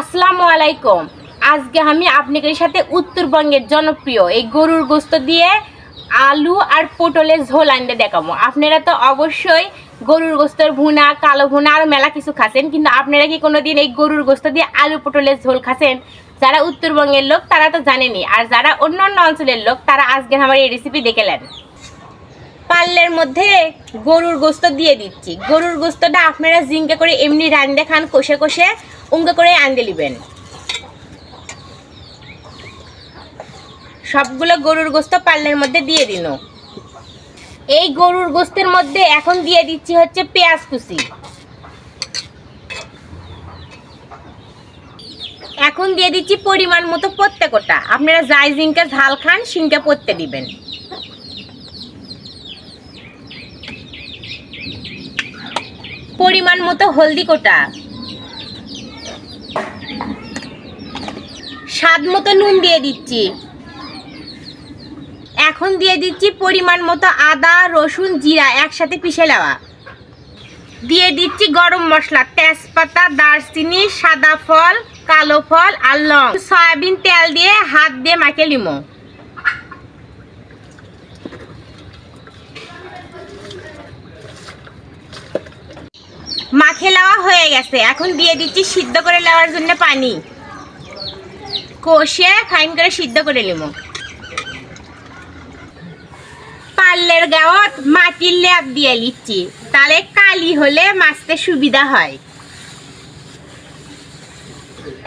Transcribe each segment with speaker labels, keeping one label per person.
Speaker 1: আসসালামু আলাইকুম। আজকে আমি আপনাদের সাথে উত্তরবঙ্গের জনপ্রিয় এই গরুর গোস্ত দিয়ে আলু আর পটলের ঝোল আনতে দেখাবো। আপনারা তো অবশ্যই গরুর গোস্তর ভুনা, কালো ভুনা আর মেলা কিছু খাচ্ছেন, কিন্তু আপনারা কি কোনোদিন এই গরুর গোস্ত দিয়ে আলু, পটলের ঝোল খাচ্ছেন? যারা উত্তরবঙ্গের লোক, তারা তো জানেনি আর যারা অন্য অন্য অঞ্চলের লোক, তারা আজকে আমার এই রেসিপি দেখে নেন। পাল্লের মধ্যে গরুর গোস্ত দিয়ে দিচ্ছি। গরুর গোস্তটা আপনারা জিঙ্কে করে এমনি রান্দে খান, কষে কষে। উঙ্গে করে আনতে নিবেন সবগুলো গরুর গোস্ত পাল্লের মধ্যে দিয়ে দিন। এই গরুর গোস্তের মধ্যে এখন দিয়ে দিচ্ছি হচ্ছে পেঁয়াজ কুচি। এখন দিয়ে দিচ্ছি পরিমাণ মতো প্রত্যেকটা আপনারা যাই জিঙ্কে ঝাল খান, সিঙ্কে পড়তে দিবেন। পরিমাণ মতো হলদি কোটা। স্বাদ মতো নুন দিয়ে দিচ্ছি। এখন দিয়ে দিচ্ছি পরিমাণ মতো আদা, রসুন, জিরা একসাথে পিষে নেওয়া। দিয়ে দিচ্ছি গরম মশলা, তেজপাতা, দারচিনি, সাদা ফল, কালো ফল আর লং। সয়াবিন তেল দিয়ে হাত দিয়ে মাখে লিমো মাখে লাওয়া হয়ে গেছে। এখন দিয়ে দিচ্ছি সিদ্ধ করে নেওয়ার জন্য পানি। কষে ফাইন করে সিদ্ধ করে নেব পাল্লের গাওয়াত মাটির ল্যাপ দিয়ে নিচ্ছি তাহলে কালি হলে মাছতে সুবিধা হয়।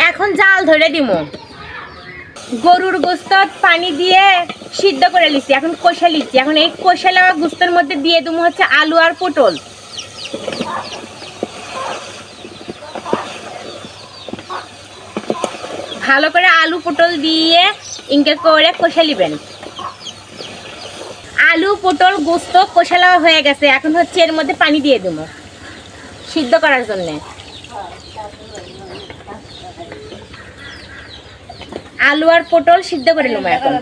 Speaker 1: এখন জাল ধরে দিব গরুর গোস্ত পানি দিয়ে সিদ্ধ করে নিচ্ছি এখন কষে নিচ্ছি এখন এই কষে নেওয়া গোস্তের মধ্যে দিয়ে দেবো হচ্ছে আলু আর পটল। ভালো করে আলু পটল দিয়ে ইনকে করে কষে নেবেন। আলু পটল গোস্ত কষালা হয়ে গেছে। এখন হচ্ছে এর মধ্যে পানি দিয়ে দেবো সিদ্ধ করার জন্যে। আলু আর পটল সিদ্ধ করে নেব এখন।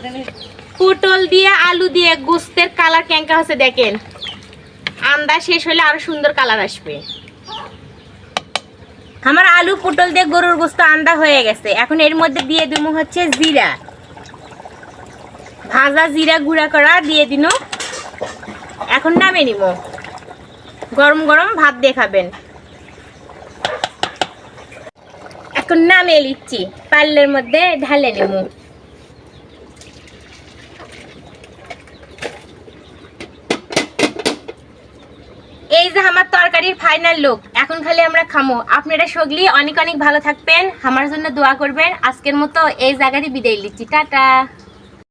Speaker 1: পটল দিয়ে আলু দিয়ে গোস্তের কালার ক্যাঙ্কা হচ্ছে দেখেন। আন্দা শেষ হলে আরও সুন্দর কালার আসবে। আমার আলু, পটল দিয়ে গরুর গোস্ত আন্দা হয়ে গেছে। এখন এর মধ্যে দিয়ে দিব হচ্ছে জিরা। ভাজা জিরা গুঁড়া করা দিয়ে দিন এখন নামে নিব। গরম গরম ভাত দিয়ে খাবেন। এখন নামে লিচ্ছি পাল্লের মধ্যে ঢালে নেব। এই যে আমার তরকারির ফাইনাল লুক এখন খালি আমরা খামো। আপনারা সগলি অনেক অনেক ভালো থাকবেন, আমার জন্য দোয়া করবেন। আজকের মতো এই জায়গাটি বিদায় লিচ্ছি টাটা।